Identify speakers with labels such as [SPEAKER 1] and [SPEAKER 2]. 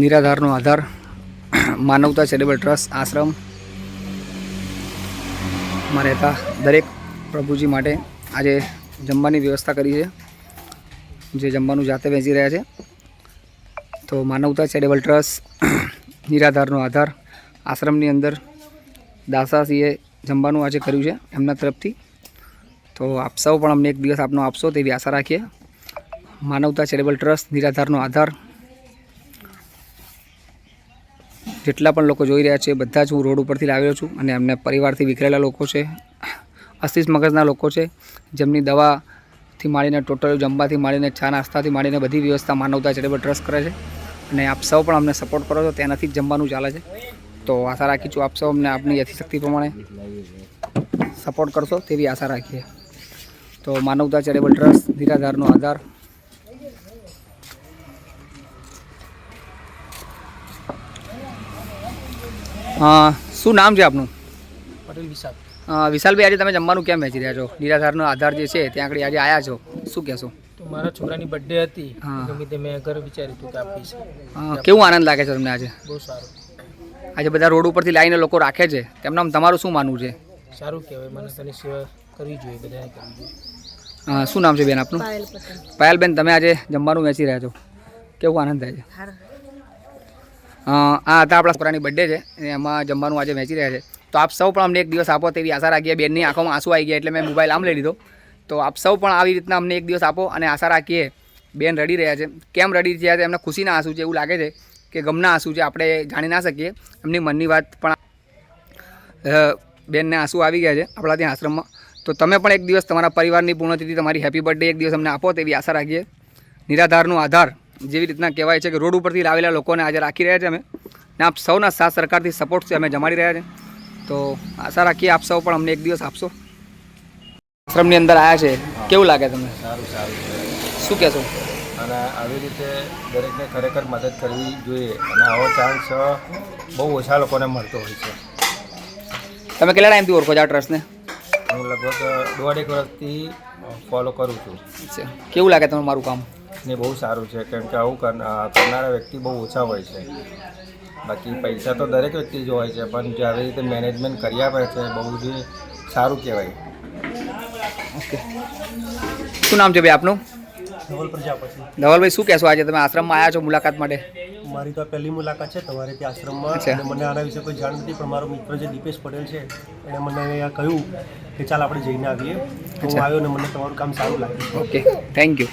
[SPEAKER 1] નિરાધારનો આધાર, માનવતા charitable trust, આશ્રમ આશ્રમમાં રહેતા દરેક પ્રભુજી માટે આજે જમવાની વ્યવસ્થા કરી છે, જે જમવાનું જાતે વહેંચી રહ્યા છે. તો માનવતા ચેરિટેબલ ટ્રસ્ટ, નિરાધારનો આધાર, આશ્રમની અંદર દાસાસિંહે જમવાનું આજે કર્યું છે એમના તરફથી. તો આપ સૌ પણ અમને એક દિવસ આપનો આપશો તેવી આશા રાખીએ. માનવતા ચેરિટેબલ ટ્રસ્ટ નિરાધારનો આધાર. જેટલા પણ લોકો જોઈ રહ્યા છે, બધા જ હું રોડ ઉપરથી લાવ્યો છું અને એમને પરિવારથી વિખરેલા લોકો છે અસ્તિસ મગજના લોકો છે, જેમની દવાથી માંડીને ટોટલ જમવાથી માંડીને ચા નાસ્તાથી માંડીને બધી વ્યવસ્થા માનવતા ચેરિટેબલ ટ્રસ્ટ કરે છે. અને આપ સૌ પણ અમને સપોર્ટ કરો છો, તેનાથી જ જમવાનું ચાલે છે. તો આશા રાખી છું આપ સૌ અમને આપની યથિશક્તિ પ્રમાણે સપોર્ટ કરશો તેવી આશા રાખીએ. તો માનવતા ચેરિટેબલ ટ્રસ્ટ નિરાધારનો આધાર. શું નામ છે આપનું?
[SPEAKER 2] પટેલ વિશાલ.
[SPEAKER 1] અ, વિશાલભાઈ આજે તમે જમવાનું કેમ વેચી રહ્યા છો? નિરાધારનો આધાર જે છે ત્યાં આગળ આજે આવ્યા છો. શું કહેશો?
[SPEAKER 2] તો મારા છોકરાની બર્થડે હતી.
[SPEAKER 1] હા.
[SPEAKER 2] ગમે તે મેં ઘર વિચાર્યું હતું કે આપીશ
[SPEAKER 1] કેવું આનંદ લાગે છે તમને આજે?
[SPEAKER 2] બહુ સારું.
[SPEAKER 1] આજે બધા રોડ ઉપરથી લાવીને લોકો રાખે છે. તેમના તમારું શું માનવું છે?
[SPEAKER 2] સારું કહેવાય. મને તેની સેવા કરવી જોઈએ બધાને કરવી જોઈએ.
[SPEAKER 1] શું નામ છે બેન આપનું? પાયલબેન તમે આજે જમવાનું વેચી રહ્યા છો. કેવું આનંદ થાય છે? આ હતા આપણા છોકરાની બર્થડે છે. એમાં જમવાનું આજે વેચી રહ્યા છે. તો આપ સૌ પણ અમને એક દિવસ આપો તેવી આશા રાખીએ. બેનની આંખોમાં આંસુ આવી ગયા એટલે મેં મોબાઈલ આમ લઈ લીધો. તો આપ સૌ પણ આવી રીતના અમને એક દિવસ આપો અને આશા રાખીએ બેન રડી રહ્યા છે. કેમ રડી રહ્યા છે? એમને ખુશીના આંસુ છે એવું લાગે છે કે ગમના આંસુ છે, આપણે જાણી ના શકીએ. એમની મનની વાત પણ બેનને આંસુ આવી ગયા છે આપણા ત્યાં આશ્રમમાં. તો તમે પણ એક દિવસ તમારા પરિવારની પૂર્ણતિથિ તમારી હેપી બર્થડે એક દિવસ અમને આપો તેવી આશા રાખીએ. નિરાધારનો આધાર જેવી રીતના કહેવાય છે કે રોડ ઉપરથી લાવેલા લોકોને આજે રાખી રહ્યા છે અમે. ને આપ સૌના સાથ સરકારથી સપોર્ટ છે અમે જમાડી રહ્યા છે. તો આશા રાખીએ આપ સૌ પણ અમને એક દિવસ આપશો. આશ્રમની અંદર આવ્યા છે. કેવું લાગે તમને?
[SPEAKER 3] સારું સારું.
[SPEAKER 1] શું કહેશો?
[SPEAKER 3] અને આવી રીતે દરેકને ખરેખર મદદ કરવી જોઈએ. અને આવો ચાન્સ બહુ ઓછા લોકોને મળતો હોય છે.
[SPEAKER 1] તમે કેટલા ટાઈમથી ઓળખો છો આ ટ્રસ્ટને
[SPEAKER 3] હું લગભગ દોઢેક વર્ષથી ફોલો કરું છું.
[SPEAKER 1] કેવું લાગે તમને મારું કામ?
[SPEAKER 3] ને બહુ સારું છે કેમ કે આવું કર- કરનારા વ્યક્તિ બહુ ઓછા હોય છે. બાકી પૈસા તો દરેક વ્યક્તિ જ હોય છે પણ જે આવી રીતે મેનેજમેન્ટ કરી આપે છે બહુ જ સારું કહેવાય.
[SPEAKER 1] ઓકે. શું નામ છે ભાઈ આપનું?
[SPEAKER 4] ધવલ પ્રજાપતિ.
[SPEAKER 1] ધવલભાઈ શું કહેશો આજે તમે આશ્રમમાં આવ્યા છો મુલાકાત માટે?
[SPEAKER 4] મારી તો આ પહેલી મુલાકાત છે તમારે ત્યાં આશ્રમમાં. અને મને આના વિશે કોઈ જાણ નથી પણ મારો મિત્ર જે દીપેશ પટેલ છે એણે મને અહીંયા કહ્યું કે ચાલ આપણે જઈને આવીએ. હું આવ્યો ને મને તમારું કામ સારું લાગ્યું.
[SPEAKER 1] ઓકે. Thank you